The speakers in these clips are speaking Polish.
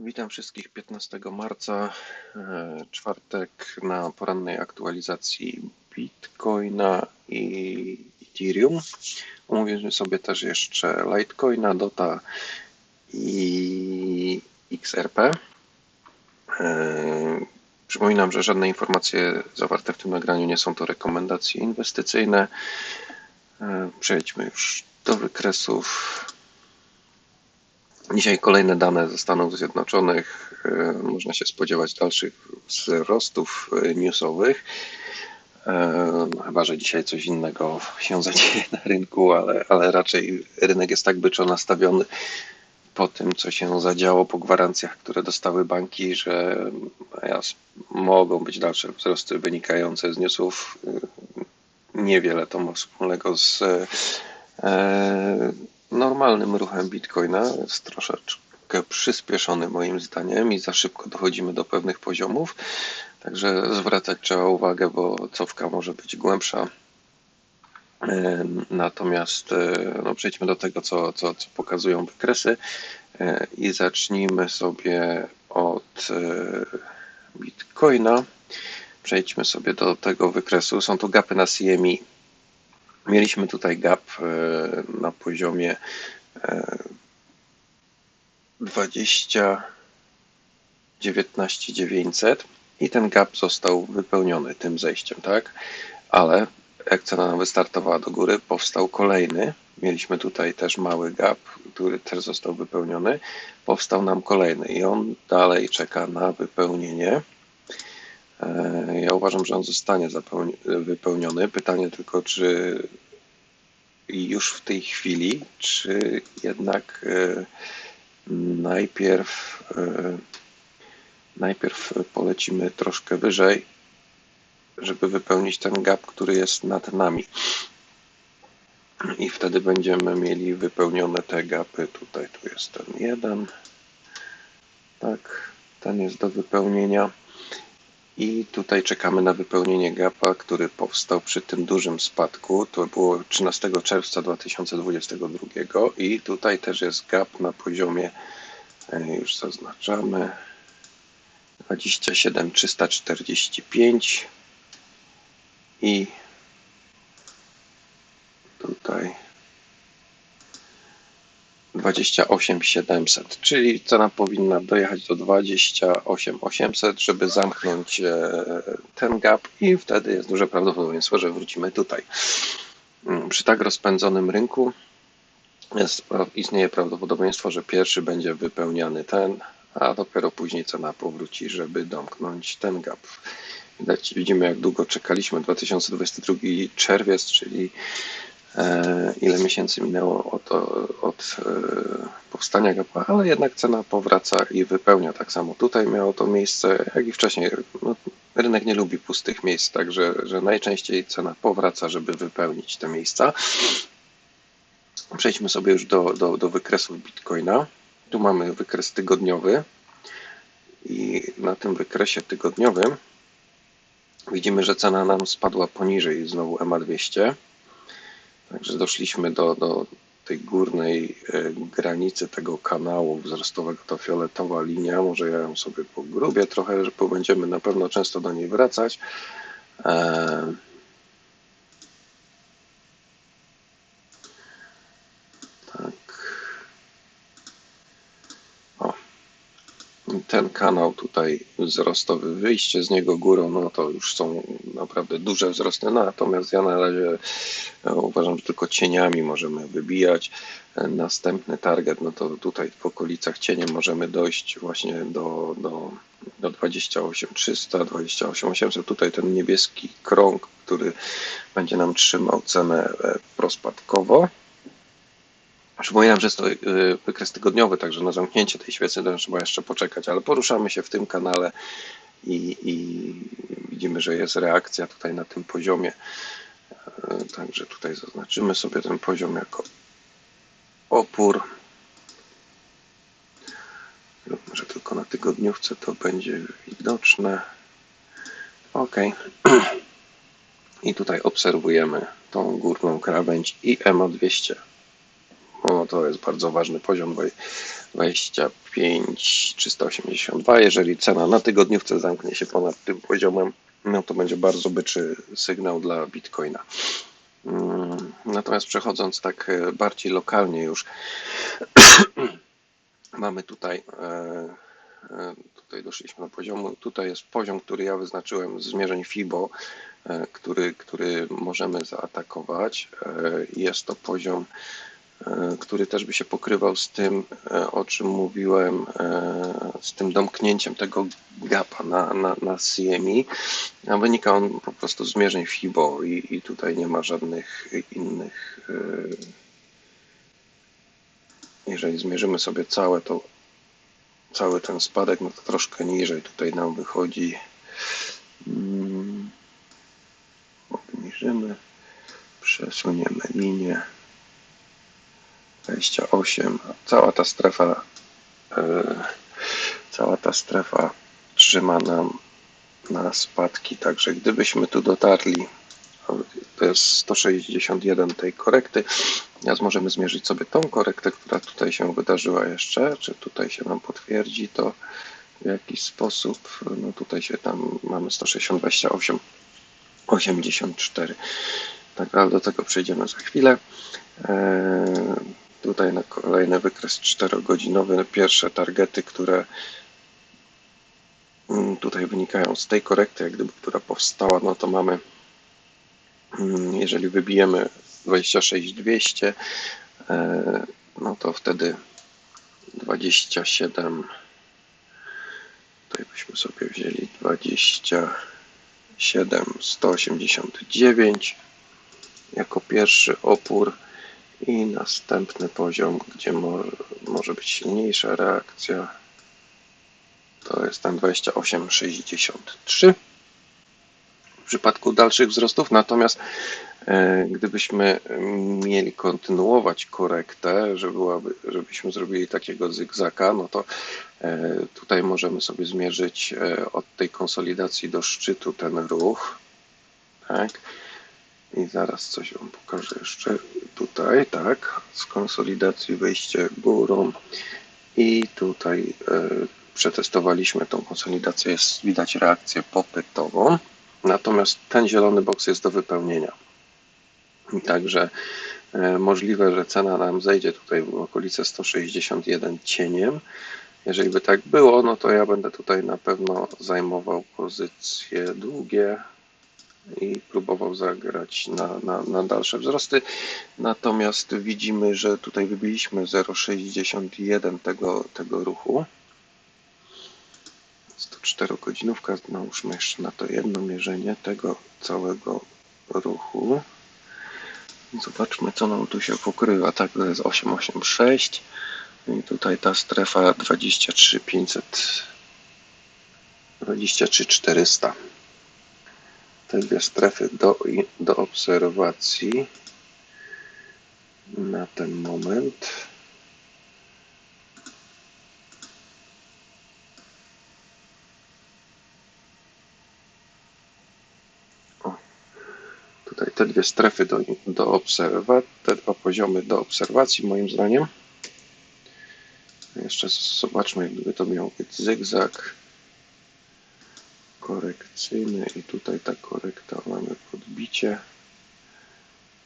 Witam wszystkich 15 marca, e, czwartek na porannej aktualizacji Bitcoina i Ethereum. Omówimy sobie też jeszcze Litecoina, Dota i XRP. E, przypominam, że żadne informacje zawarte w tym nagraniu nie są to rekomendacje inwestycyjne. E, przejdźmy już do wykresów. Dzisiaj kolejne dane ze Stanów Zjednoczonych. E, można się spodziewać dalszych wzrostów e, newsowych. E, no, chyba, że dzisiaj coś innego się zadzieje na rynku, ale, ale raczej rynek jest tak byczo nastawiony po tym, co się zadziało, po gwarancjach, które dostały banki, że mogą być dalsze wzrosty wynikające z newsów. Niewiele to ma wspólnego z normalnym ruchem Bitcoina jest troszeczkę przyspieszony moim zdaniem i za szybko dochodzimy do pewnych poziomów. Także zwracać trzeba uwagę, bo cofka może być głębsza. Natomiast no, przejdźmy do tego, co, co, co pokazują wykresy e, i zacznijmy sobie od e, Bitcoina. Przejdźmy sobie do tego wykresu. Są to gapy na CME Mieliśmy tutaj gap e, na poziomie 20 19 900 i ten gap został wypełniony tym zejściem, tak? Ale jak cena wystartowała do góry, powstał kolejny. Mieliśmy tutaj też mały gap, który też został wypełniony. Powstał nam kolejny i on dalej czeka na wypełnienie. E, ja uważam, że on zostanie wypełniony. Pytanie tylko, czy już w tej chwili, czy jednak e, najpierw, e, najpierw polecimy troszkę wyżej, żeby wypełnić ten gap, który jest nad nami. I wtedy będziemy mieli wypełnione te gapy. Tutaj tu jest ten jeden. Tak, ten jest do wypełnienia. I tutaj czekamy na wypełnienie gapa, który powstał przy tym dużym spadku. To było 13 czerwca 2022 i tutaj też jest gap na poziomie, e, już zaznaczamy, 27 345 i tutaj 28 700, czyli cena powinna dojechać do 28 800, żeby zamknąć e, ten gap i wtedy jest duże prawdopodobieństwo, że wrócimy tutaj. Mm, przy tak rozpędzonym rynku jest, istnieje prawdopodobieństwo, że pierwszy będzie wypełniany ten, a dopiero później cena powróci, żeby domknąć ten gap. Widać, widzimy jak długo czekaliśmy, 2022 czerwiec, czyli ile miesięcy minęło od, od e, powstania GAPA, ale jednak cena powraca i wypełnia tak samo. Tutaj miało to miejsce, jak i wcześniej. No, rynek nie lubi pustych miejsc, także że najczęściej cena powraca, żeby wypełnić te miejsca. Przejdźmy sobie już do, do, do wykresów Bitcoina. Tu mamy wykres tygodniowy i na tym wykresie tygodniowym widzimy, że cena nam spadła poniżej znowu EMA200 Także doszliśmy do, do tej górnej e, granicy tego kanału wzrostowego, ta fioletowa linia, może ja ją sobie pogrubię trochę, że będziemy na pewno często do niej wracać. E, ten kanał tutaj wzrostowy, wyjście z niego górą, no to już są naprawdę duże wzrosty, natomiast ja na razie e, uważam, że tylko cieniami możemy wybijać. E, następny target, no to tutaj w okolicach cieniem możemy dojść właśnie do, do, do 28300, 28800. Tutaj ten niebieski krąg, który będzie nam trzymał cenę e, prospadkowo. Przypominam, że jest to y, wykres tygodniowy, także na zamknięcie tej świecy trzeba jeszcze poczekać, ale poruszamy się w tym kanale i, i widzimy, że jest reakcja tutaj na tym poziomie. Y, także tutaj zaznaczymy sobie ten poziom jako opór. Lub może tylko na tygodniówce to będzie widoczne. Ok. I tutaj obserwujemy tą górną krawędź IMO200. No, to jest bardzo ważny poziom 25,382. Jeżeli cena na tygodniówce zamknie się ponad tym poziomem, no to będzie bardzo byczy sygnał dla Bitcoina. Mm, natomiast przechodząc tak e, bardziej lokalnie już, mamy tutaj, e, e, tutaj doszliśmy do poziomu, tutaj jest poziom, który ja wyznaczyłem z zmierzeń FIBO, który, który możemy zaatakować. Jest to poziom który też by się pokrywał z tym, e, o czym mówiłem, e, z tym domknięciem tego gapa na, na, na CME, a wynika on po prostu z zmierzeń FIBO i, i tutaj nie ma żadnych innych e, jeżeli zmierzymy sobie całe to, cały ten spadek, no to troszkę niżej tutaj nam wychodzi. Mm, Obniżymy, przesuniemy linię 28, a cała ta strefa, e, cała ta strefa trzyma nam na spadki, także gdybyśmy tu dotarli, to jest 161 tej korekty, Teraz możemy zmierzyć sobie tą korektę, która tutaj się wydarzyła jeszcze, czy tutaj się nam potwierdzi to w jakiś sposób. No tutaj się tam mamy 160, 28, 84. Tak, ale do tego przejdziemy za chwilę. Eee, tutaj na kolejny wykres 4-godzinowy, pierwsze targety, które mm, tutaj wynikają z tej korekty, jak gdyby, która powstała, no to mamy, mm, jeżeli wybijemy 26200, e, no to wtedy 27, tutaj byśmy sobie wzięli 27 189 jako pierwszy opór i następny poziom, gdzie mo może być silniejsza reakcja, to jest ten 28,63 w przypadku dalszych wzrostów, natomiast e, gdybyśmy mieli kontynuować korektę, że byłaby, żebyśmy zrobili takiego zygzaka, no to e, tutaj możemy sobie zmierzyć e, od tej konsolidacji do szczytu ten ruch, tak, i zaraz coś Wam pokażę jeszcze tutaj, tak, z konsolidacji wyjście górą i tutaj przetestowaliśmy tą konsolidację, jest widać reakcję popytową. Natomiast ten zielony boks jest do wypełnienia. Także e, możliwe, że cena nam zejdzie tutaj w okolice 161 cieniem. Jeżeli by tak było, no to ja będę tutaj na pewno zajmował pozycje długie i próbował zagrać na, na, na dalsze wzrosty. Natomiast widzimy, że tutaj wybiliśmy 0,61 tego, tego ruchu. 104 godzinówka, nałóżmy jeszcze na to jedno mierzenie tego całego ruchu. Zobaczmy, co nam tu się pokrywa. Tak, to jest 886 i tutaj ta strefa 23500 23400 te dwie strefy do, do obserwacji na ten moment. tutaj te dwie strefy do, do obserwacji, te dwa poziomy do obserwacji moim zdaniem. Jeszcze zobaczmy, gdyby to miał być zygzak korekcyjny i tutaj ta korekta mamy podbicie.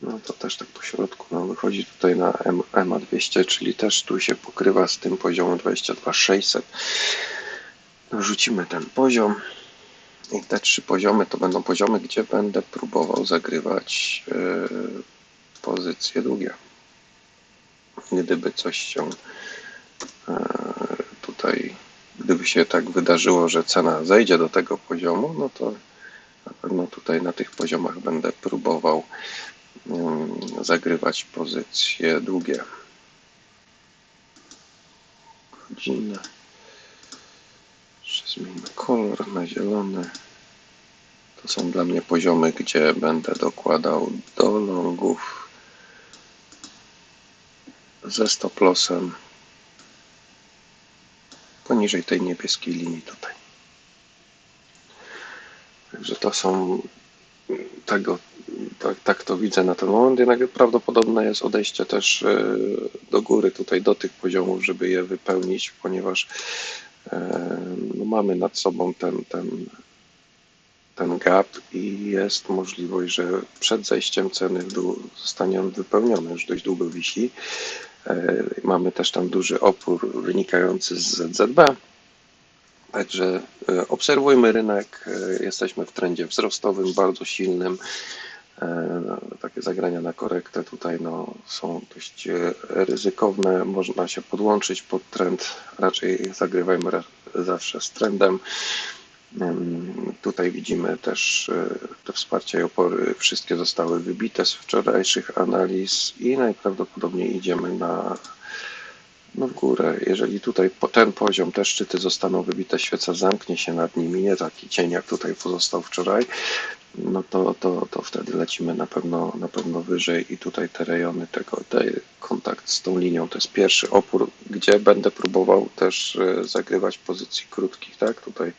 No to też tak po środku nam wychodzi tutaj na EMA 200, czyli też tu się pokrywa z tym poziomem 22600. Rzucimy ten poziom. I te trzy poziomy to będą poziomy, gdzie będę próbował zagrywać yy, pozycje długie. Gdyby coś się yy, tutaj, gdyby się tak wydarzyło, że cena zejdzie do tego poziomu, no to na pewno tutaj na tych poziomach będę próbował yy, zagrywać pozycje długie. Godzinę. Jeszcze zmieńmy kolor na zielony. To są dla mnie poziomy, gdzie będę dokładał do longów ze stop lossem poniżej tej niebieskiej linii tutaj. Także to są tego, tak, tak to widzę na ten moment, jednak prawdopodobne jest odejście też e, do góry tutaj do tych poziomów, żeby je wypełnić, ponieważ e, no, mamy nad sobą ten, ten, ten gap i jest możliwość, że przed zejściem ceny zostanie on wypełniony, już dość długo wisi. E, mamy też tam duży opór wynikający z ZZB. Także e, obserwujmy rynek. E, jesteśmy w trendzie wzrostowym, bardzo silnym. Takie zagrania na korektę tutaj no, są dość ryzykowne. Można się podłączyć pod trend. Raczej zagrywajmy zawsze z trendem. Tutaj widzimy też te wsparcia i opory. Wszystkie zostały wybite z wczorajszych analiz i najprawdopodobniej idziemy na w górę. Jeżeli tutaj po ten poziom te szczyty zostaną wybite, świeca zamknie się nad nimi, nie taki cień jak tutaj pozostał wczoraj, no to, to, to wtedy lecimy na pewno, na pewno wyżej i tutaj te rejony tego, daje kontakt z tą linią, to jest pierwszy opór, gdzie będę próbował też zagrywać pozycji krótkich, tak, tutaj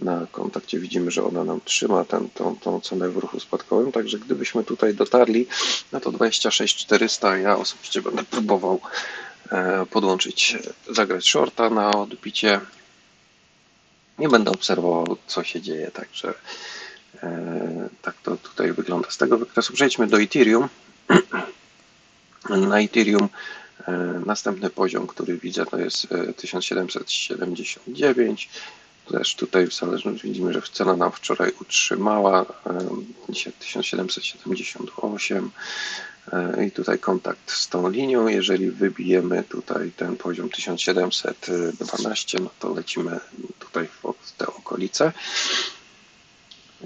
na kontakcie widzimy, że ona nam trzyma ten, tą, tą cenę w ruchu spadkowym, także gdybyśmy tutaj dotarli na to 26400, ja osobiście będę próbował e, podłączyć, zagrać shorta na odbicie. Nie będę obserwował, co się dzieje, także e, tak to tutaj wygląda. Z tego wykresu przejdźmy do Ethereum. Na Ethereum e, następny poziom, który widzę, to jest 1779. Też tutaj w zależności widzimy, że cena nam wczoraj utrzymała, dzisiaj 1778 i tutaj kontakt z tą linią. Jeżeli wybijemy tutaj ten poziom 1712, no to lecimy tutaj w te okolice.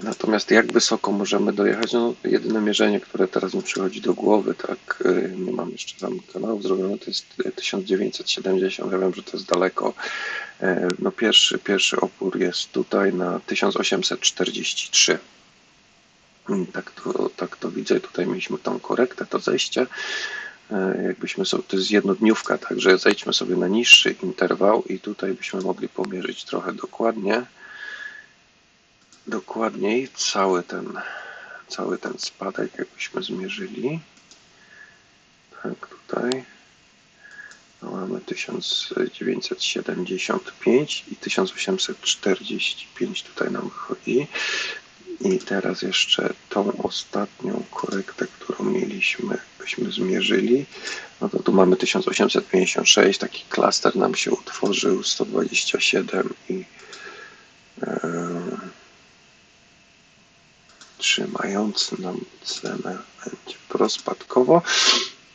Natomiast jak wysoko możemy dojechać? No, jedyne mierzenie, które teraz mi przychodzi do głowy, tak, y, nie mam jeszcze tam kanałów zrobione, to jest 1970. Ja wiem, że to jest daleko. E, no, pierwszy, pierwszy opór jest tutaj na 1843. Mm, tak to, tak to widzę. Tutaj mieliśmy tą korektę, to zejście. E, jakbyśmy sobie, to jest jednodniówka, także zejdźmy sobie na niższy interwał i tutaj byśmy mogli pomierzyć trochę dokładnie dokładniej cały ten, cały ten spadek, jakbyśmy zmierzyli. Tak, tutaj mamy 1975 i 1845 tutaj nam wychodzi. I teraz jeszcze tą ostatnią korektę, którą mieliśmy, byśmy zmierzyli, no to tu mamy 1856, taki klaster nam się utworzył, 127 i yy, trzymający nam cenę będzie prospadkowo.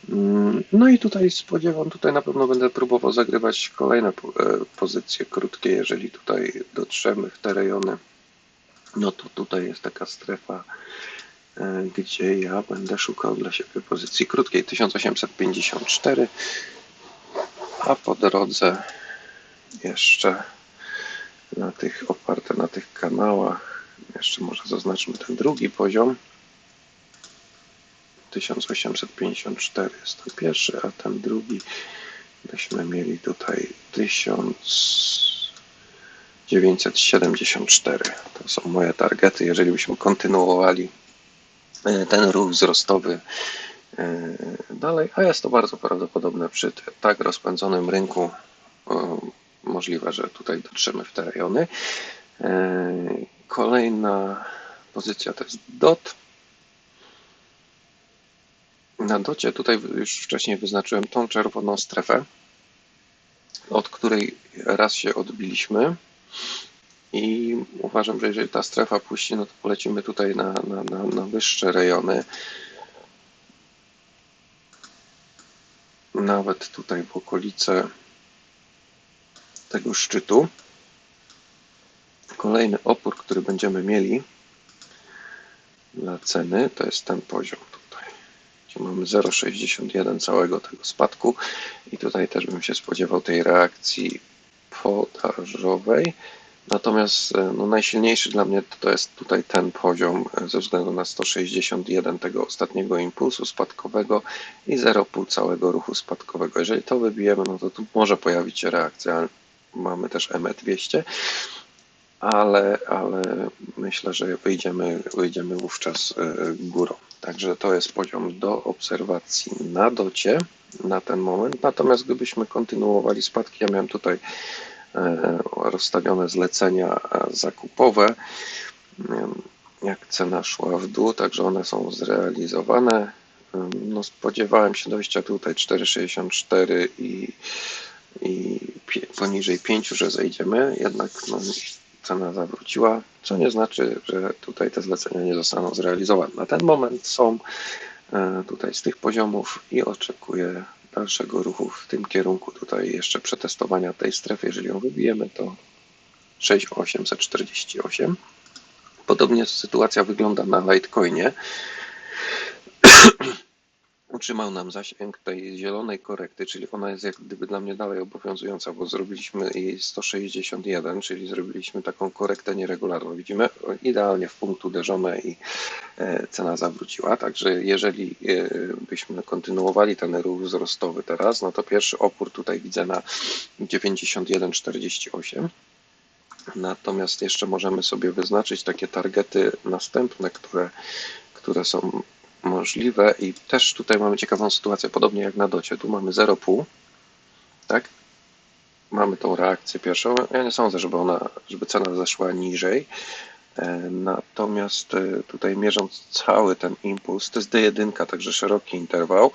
Mm, no i tutaj spodziewam, tutaj na pewno będę próbował zagrywać kolejne e, pozycje krótkie, jeżeli tutaj dotrzemy w te rejony. No to tutaj jest taka strefa, e, gdzie ja będę szukał dla siebie pozycji krótkiej 1854, a po drodze jeszcze na tych oparte na tych kanałach jeszcze może zaznaczmy ten drugi poziom. 1854 jest ten pierwszy, a ten drugi byśmy mieli tutaj 1974. To są moje targety, jeżeli byśmy kontynuowali e, ten ruch wzrostowy e, dalej, a jest to bardzo prawdopodobne przy tak rozpędzonym rynku. Możliwe, że tutaj dotrzemy w te rejony. E, Kolejna pozycja to jest dot. Na docie tutaj już wcześniej wyznaczyłem tą czerwoną strefę, od której raz się odbiliśmy. I uważam, że jeżeli ta strefa puści, no to polecimy tutaj na, na, na, na wyższe rejony. Nawet tutaj w okolice tego szczytu. Kolejny opór, który będziemy mieli dla ceny, to jest ten poziom mamy 0,61 całego tego spadku i tutaj też bym się spodziewał tej reakcji podażowej. Natomiast e, no, najsilniejszy dla mnie to jest tutaj ten poziom e, ze względu na 161 tego ostatniego impulsu spadkowego i 0,5 całego ruchu spadkowego. Jeżeli to wybijemy, no to tu może pojawić się reakcja, mamy też ME200 ale, ale myślę, że wyjdziemy, wyjdziemy wówczas e, górą. Także to jest poziom do obserwacji na docie na ten moment. Natomiast gdybyśmy kontynuowali spadki, ja miałem tutaj e, rozstawione zlecenia zakupowe, jak cena szła w dół, także one są zrealizowane. No, spodziewałem się dojścia tutaj 4,64 i, i poniżej 5, że zejdziemy, jednak no, cena zawróciła, co nie znaczy, że tutaj te zlecenia nie zostaną zrealizowane. Na ten moment są e, tutaj z tych poziomów i oczekuję dalszego ruchu w tym kierunku. Tutaj jeszcze przetestowania tej strefy, jeżeli ją wybijemy, to 6,848. Podobnie sytuacja wygląda na Litecoinie. Utrzymał nam zasięg tej zielonej korekty, czyli ona jest jak gdyby dla mnie dalej obowiązująca, bo zrobiliśmy jej 161, czyli zrobiliśmy taką korektę nieregularną. Widzimy idealnie w punkt uderzone i e, cena zawróciła. Także jeżeli e, byśmy kontynuowali ten ruch wzrostowy teraz, no to pierwszy opór tutaj widzę na 91,48. Natomiast jeszcze możemy sobie wyznaczyć takie targety następne, które, które są możliwe i też tutaj mamy ciekawą sytuację, podobnie jak na docie. Tu mamy 0,5, tak? Mamy tą reakcję pierwszą. Ja nie sądzę, żeby ona, żeby cena zeszła niżej. E, natomiast e, tutaj mierząc cały ten impuls, to jest D1, także szeroki interwał,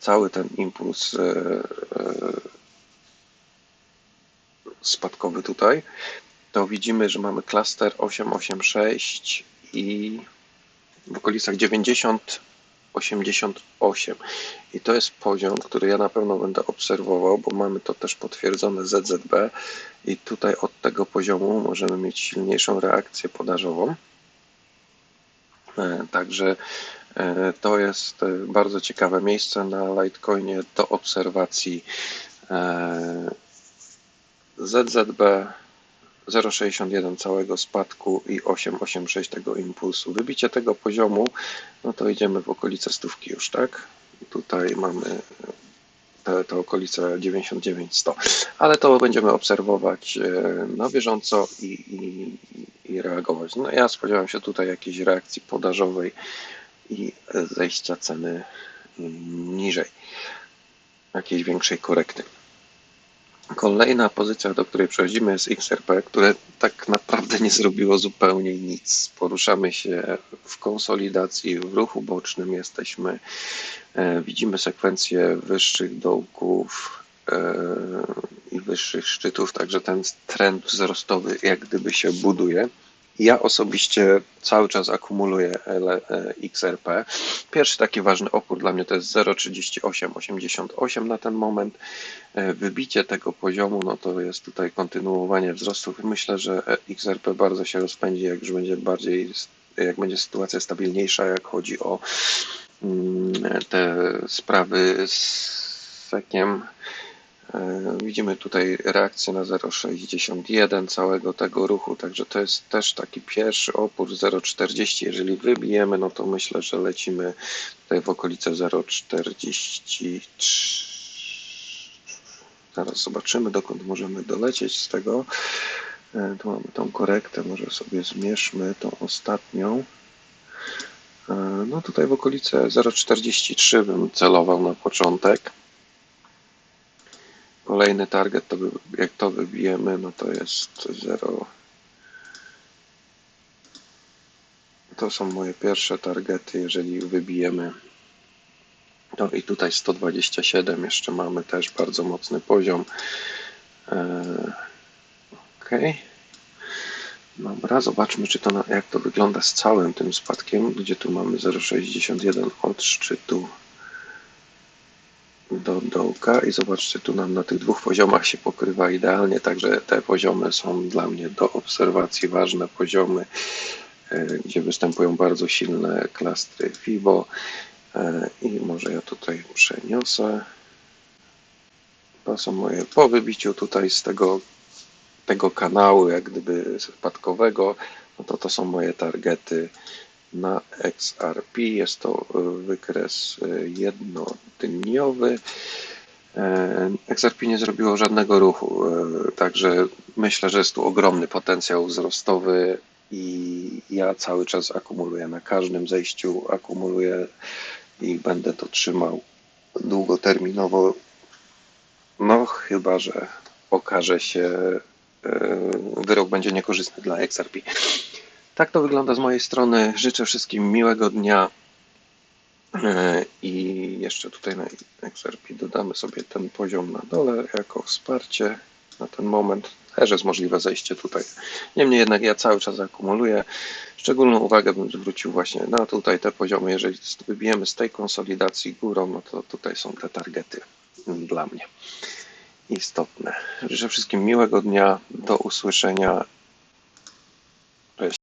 cały ten impuls e, spadkowy tutaj, to widzimy, że mamy klaster 886 i w okolicach 90 88 i to jest poziom, który ja na pewno będę obserwował, bo mamy to też potwierdzone ZZB i tutaj od tego poziomu możemy mieć silniejszą reakcję podażową. E, także e, to jest e, bardzo ciekawe miejsce na Litecoinie do obserwacji ZZB 0,61 całego spadku i 8,86 tego impulsu. Wybicie tego poziomu, no to idziemy w okolice stówki już, tak? Tutaj mamy te, te okolice 99-100, ale to będziemy obserwować e, na bieżąco i, i, i reagować. No ja spodziewam się tutaj jakiejś reakcji podażowej i zejścia ceny niżej, jakiejś większej korekty. Kolejna pozycja, do której przechodzimy jest XRP, które tak naprawdę nie zrobiło zupełnie nic. Poruszamy się w konsolidacji, w ruchu bocznym jesteśmy. E, widzimy sekwencję wyższych dołków e, i wyższych szczytów, także ten trend wzrostowy jak gdyby się buduje. Ja osobiście cały czas akumuluję e, XRP. Pierwszy taki ważny opór dla mnie to jest 0,3888 na ten moment. E, wybicie tego poziomu, no to jest tutaj kontynuowanie wzrostów. Myślę, że XRP bardzo się rozpędzi, jak już będzie bardziej, jak będzie sytuacja stabilniejsza, jak chodzi o mm, te sprawy z sekiem E, widzimy tutaj reakcję na 0,61 całego tego ruchu, także to jest też taki pierwszy opór 0,40. Jeżeli wybijemy, no to myślę, że lecimy tutaj w okolice 0,43. Zaraz zobaczymy, dokąd możemy dolecieć z tego. E, tu mamy tą korektę, może sobie zmierzmy tą ostatnią. E, no tutaj w okolice 0,43 bym celował na początek. Kolejny target, to jak to wybijemy, no to jest 0. To są moje pierwsze targety, jeżeli wybijemy. No i tutaj 127 jeszcze mamy też bardzo mocny poziom. E, ok. Dobra, zobaczmy, czy to jak to wygląda z całym tym spadkiem, gdzie tu mamy 0,61 od szczytu do dołka i zobaczcie, tu nam na tych dwóch poziomach się pokrywa idealnie, także te poziomy są dla mnie do obserwacji ważne poziomy, e, gdzie występują bardzo silne klastry FIBO e, i może ja tutaj przeniosę. To są moje po wybiciu tutaj z tego, tego kanału, jak gdyby spadkowego, no to to są moje targety na XRP. Jest to e, wykres e, jednodniowy. E, XRP nie zrobiło żadnego ruchu, także myślę, że jest tu ogromny potencjał wzrostowy i ja cały czas akumuluję na każdym zejściu, akumuluję i będę to trzymał długoterminowo. No, chyba że okaże się, wyrok będzie niekorzystny dla XRP. Tak to wygląda z mojej strony. Życzę wszystkim miłego dnia. E, I jeszcze tutaj na XRP dodamy sobie ten poziom na dole jako wsparcie na ten moment. Też jest możliwe zejście tutaj. Niemniej jednak ja cały czas akumuluję. Szczególną uwagę bym zwrócił właśnie na tutaj te poziomy. Jeżeli wybijemy z tej konsolidacji górą, no to tutaj są te targety dla mnie istotne. Życzę wszystkim miłego dnia. Do usłyszenia